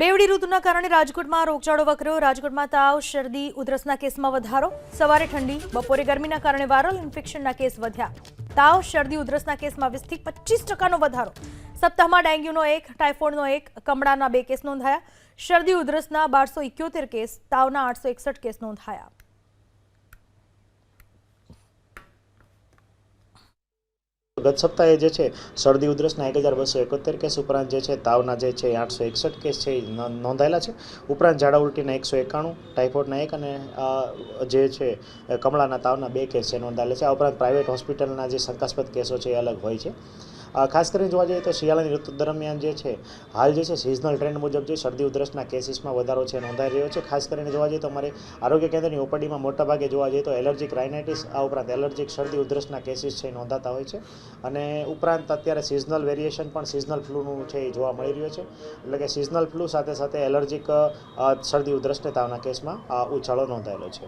બેવડી ઋતુના કારણે રાજકોટમાં રોગચાળો વકર્યો. રાજકોટમાં તાવ, શરદી, ઉધરસના કેસમાં વધારો. સવારે ઠંડી, બપોરે ગરમીના કારણે વાયરલ ઇન્ફેક્શનના કેસ વધ્યા. તાવ, શરદી, ઉધરસના કેસમાં વીસથી પચીસ ટકાનો વધારો. સપ્તાહમાં ડેન્ગ્યુનો એક, ટાઇફોઇડનો એક, કમળાના બે કેસ નોંધાયા. શરદી, ઉધરસના બારસો ઇક્યોતેર કેસ, તાવના આઠસો એકસઠ કેસ નોંધાયા. ગત સપ્તાહે જે છે, શરદી ઉધરસના એક હજાર બસો એકોતેર કેસ, ઉપરાંત જે છે, તાવના જે છે, આઠસો એકસઠ કેસ છે નોંધાયેલા છે. ઉપરાંત ઝાડા ઉલટીના એકસો એકાણું, ટાઇફોઇડના એક અને જે છે, કમળાના તાવના બે કેસ છે, નોંધાયેલા છે. આ ઉપરાંત પ્રાઇવેટ હોસ્પિટલના જે શંકાસ્પદ કેસો છે, એ અલગ હોય છે. ખાસ કરીને જોવા જઈએ તો શિયાળાની ઋતુ દરમિયાન જે છે, હાલ જે છે સિઝનલ ટ્રેન્ડ મુજબ જે શરદી ઉધરસના કેસીસમાં વધારો છે, નોંધાઈ રહ્યો છે. ખાસ કરીને જોવા જઈએ તો અમારે આરોગ્ય કેન્દ્રની ઓપડીમાં મોટાભાગે જોવા જઈએ તો એલર્જીક રાઇનાઇટિસ આ ઉપરાંત એલર્જીક શરદી ઉધરસના કેસીસ છે નોંધાતા હોય છે. અને ઉપરાંત અત્યારે સિઝનલ વેરિએશન પણ સિઝનલ ફ્લૂનું છે, એ જોવા મળી રહ્યો છે. એટલે કે સિઝનલ ફ્લૂ સાથે સાથે એલર્જીક શરદી ઉધરસને તાવના કેસમાં ઉછાળો નોંધાયેલો છે.